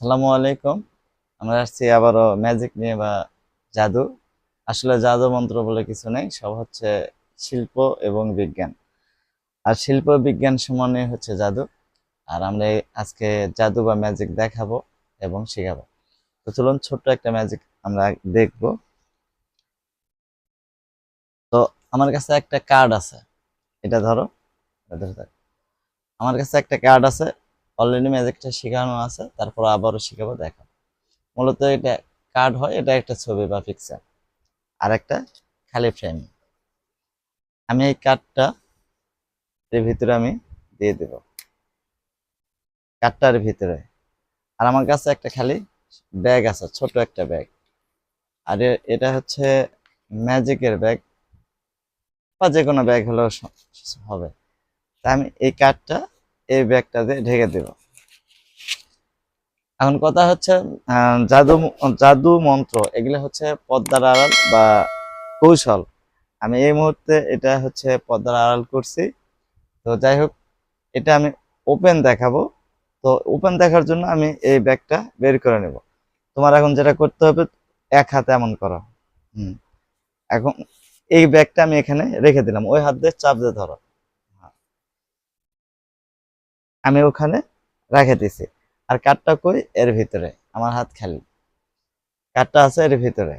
আসসালামু আলাইকুম। আমরা আসছি আবারও ম্যাজিক নিয়ে বা জাদু। আসলে জাদু মন্ত্র বলে কিছু নেই, সব হচ্ছে শিল্প এবং বিজ্ঞান। আর শিল্প বিজ্ঞান সমানে হচ্ছে জাদু। আর আমরা আজকে জাদু বা ম্যাজিক দেখাবো এবং শেখাবো। তো চলুন ছোট্ট একটা ম্যাজিক আমরা দেখব। তো আমার কাছে একটা কার্ড আছে। এটা ধরো। আমার কাছে একটা কার্ড আছে। অলরেডি ম্যাজিকটা শেখানো আছে, তারপর আবারও শেখাবো, দেখো। মূলত এটা কার্ড হয়, এটা একটা ছবি বা পিকচার আর একটা খালি ফ্রেম আমি এই কার্ডটা এর ভিতরে আমি দিয়ে দেব। কার্ডটার ভিতরে। আর আমার কাছে একটা খালি ব্যাগ আছে ছোট একটা ব্যাগ আর এটা হচ্ছে ম্যাজিকের ব্যাগ বা যে কোনো ব্যাগ হলেও হবে। তা আমি এই কার্ডটা এই ব্যাগটাতে ঢেকে দেব। এখন কথা হচ্ছে জাদু জাদু মন্ত্র, এগুলো হচ্ছে পদ্মার আড়াল বা কৌশল। আমি এই মুহূর্তে এটা হচ্ছে পদ্মার আড়াল করছি। তো যাই হোক, এটা আমি ওপেন দেখাবো। তো ওপেন দেখার জন্য আমি এই ব্যাগটা বের করে নেব। তোমার এখন যেটা করতে হবে, এক হাতে এমন করো। হুম। এখন এই ব্যাগটা আমি এখানে রেখে দিলাম। ওই হাত দিয়ে চাপ দিয়ে ধরো। আমি ওখানে রেখে দিছি। আর কাঠটা কই? এর ভিতরে। আমার হাত খালি। কাঠটা আছে এর ভিতরে।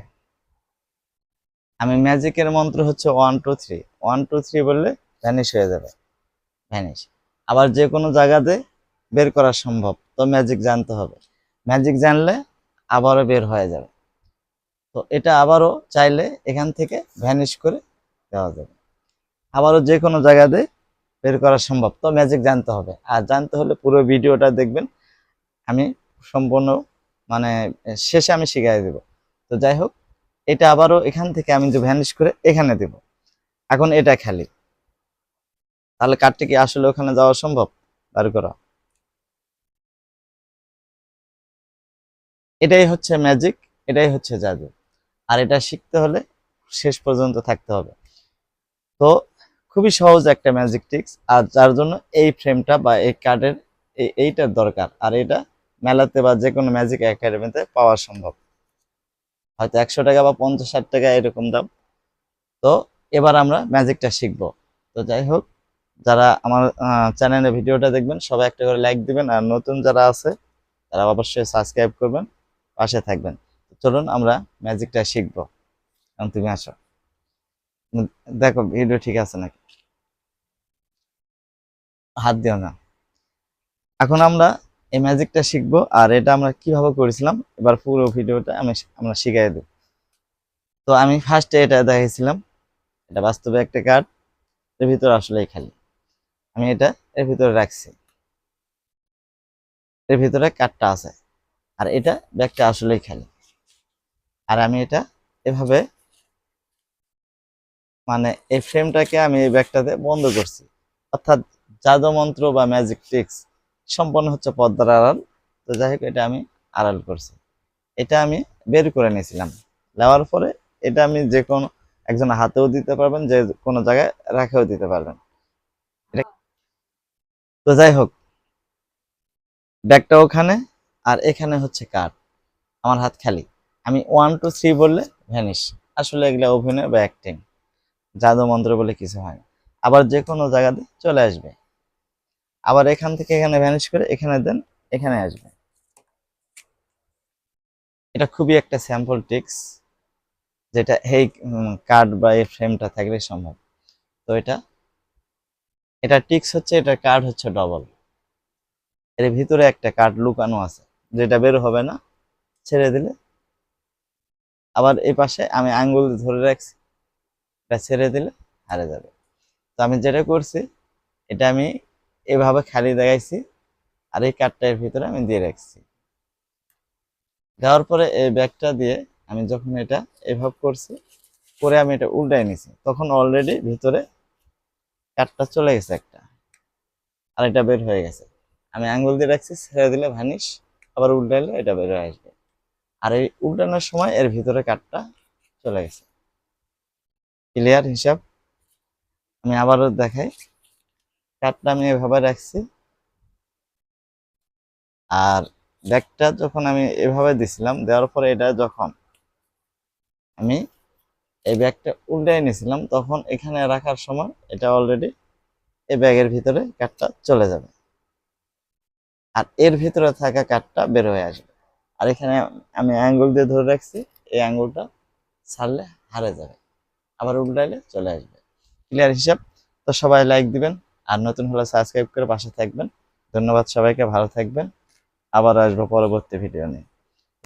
আমি ম্যাজিকের মন্ত্র হচ্ছে one two three one two three বললে ভ্যানিশ হয়ে যাবে। ভ্যানিশ আবার যে কোনো জায়গাতে বের করা সম্ভব। তো ম্যাজিক জানতে হবে। ম্যাজিক জানলে আবারও বের হয়ে যাবে। তো এটা আবারও চাইলে এখান থেকে ভ্যানিশ করে দেওয়া যাবে। আবারও যে কোনো জায়গাতে বের করা সম্ভব। তো ম্যাজিক জানতে হবে। আর জানতে হলে পুরো ভিডিওটা দেখবেন। আমি সম্পূর্ণ মানে শেষে আমি শিখাই দেব। তো যাই হোক, এটা আবারও এখান থেকে আমি যে ভ্যানিশ করে এখানে দেব। এখন এটা খালি। তাহলে কার্ডটি কি আসলে ওখানে যাওয়া সম্ভব? বার করা। এটাই হচ্ছে ম্যাজিক এটাই হচ্ছে জাদু আর এটা শিখতে হলে শেষ পর্যন্ত থাকতে হবে। তো খুবই সহজ একটা ম্যাজিক টিক্স আর যার জন্য এই ফ্রেমটা বা এই কার্ডের এইটার দরকার। আর এটা মেলাতে বা যে কোনো ম্যাজিক একাডেমিতে পাওয়া সম্ভব। হয়তো একশো টাকা বা পঞ্চাশ ষাট টাকা এরকম দাম। তো এবার আমরা ম্যাজিকটা শিখব। তো যাই হোক, যারা আমার চ্যানেলে ভিডিওটা দেখবেন, সবাই একটা করে লাইক দিবেন, আর নতুন যারা আছে, তারা অবশ্যই সাবস্ক্রাইব করবেন, পাশে থাকবেন। চলুন আমরা ম্যাজিকটা শিখব। তুমি আসো। দেখো ভিডিও ঠিক আছে নাকি? হাত দিও না। এখন আমরা এই ম্যাজিকটা শিখব, আর এটা আমরা কীভাবে করেছিলাম, এবার পুরো ভিডিওটা আমি আমরা শিখাই দেব। তো আমি ফার্স্টে এটা দেখাইছিলাম, এটা বাস্তবে একটা কার্ড এর ভিতরে আসলেই খালি। আমি এটা এর ভিতরে রাখছি। এর ভিতরে কার্ডটা আছে, আর এটা ব্যাগটা আসলেই খালি। আর আমি এটা এভাবে মানে এই ফ্রেমটাকে আমি এই ব্যাগটাতে বন্ধ করছি। অর্থাৎ জাদু মন্ত্র বা ম্যাজিক ট্রিক্স সম্পন্ন হচ্ছে পদ্মার আড়াল। তো যাই হোক, এটা আমি আড়াল করছি। এটা আমি বের করে নিয়েছিলাম। নেওয়ার পরে এটা আমি যে কোনো একজন হাতেও দিতে পারবেন, যে কোনো জায়গায় রাখেও দিতে পারবেন। তো যাই হোক, ব্যাগটা ওখানে আর এখানে হচ্ছে কার্ড আমার হাত খালি। আমি ওয়ান টু থ্রি বললে ভ্যানিশ আসলে এগুলো অভিনয় বা অ্যাক্টিং জাদু মন্ত্র বলে কিছু হয় না। আবার যে কোনো জায়গাতে চলে আসবে। আবার এখান থেকে এখানে ভ্যানিশ করে এখানে দেন, এখানে আসবে। এটা খুবই একটা স্যাম্পল টিক্স যেটা এই কার্ড বা এই ফ্রেমটা থাকলে সম্ভব। তো এটা এটা টিক্স হচ্ছে, এটা কার্ড হচ্ছে ডবল এর ভিতরে একটা কার্ড লুকানো আছে, যেটা বের হবে না, ছেড়ে দিলে। আবার এই পাশে আমি আঙ্গুল ধরে রাখছি, এটা ছেড়ে দিলে হারে যাবে। তো আমি যেটা করছি, এটা আমি এভাবে খালি দেখাইছি, আর এই কাঠটার ভিতরে আমি দিয়ে রাখছি। দেওয়ার পরে এই ব্যাগটা দিয়ে আমি যখন এটা এভাবে করছি, করে আমি এটা উল্টাই নিছি, তখন অলরেডি ভিতরে কাঠটা চলে গেছে একটা, আর এটা বের হয়ে গেছে। আমি আঙ্গুল দিয়ে রাখছি, ছেড়ে দিলে ভানিশ আবার উল্টাইলে এটা বের হয়ে আসবে। আর এই উল্টানোর সময় এর ভিতরে কাঠটা চলে গেছে। ক্লিয়ার হিসাব। আমি আবারও দেখাই। কার্ডটা আমি এভাবে রাখছি। আর ব্যাগটা যখন আমি এভাবে দিছিলাম, দেওয়ার পরে এটা যখন আমি এই ব্যাগটা উল্টাই নিয়েছিলাম তখন এখানে রাখার সময় এটা অলরেডি এই ব্যাগের ভিতরে কাঠটা চলে যাবে। আর এর ভিতরে থাকা কাঠটা বের হয়ে আসবে। আর এখানে আমি আঙ্গুল দিয়ে ধরে রাখছি, এই আঙ্গুলটা ছাড়লে হারে যাবে। আবার উল্টাইলে চলে আসবে। ক্লিয়ার হিসাব? তো সবাই লাইক দিবেন। আর নতুন হলে সাবস্ক্রাইব করে পাশে থাকবেন। ধন্যবাদ সবাইকে, ভালো থাকবেন। আবার আসব পরবর্তী ভিডিও নিয়ে।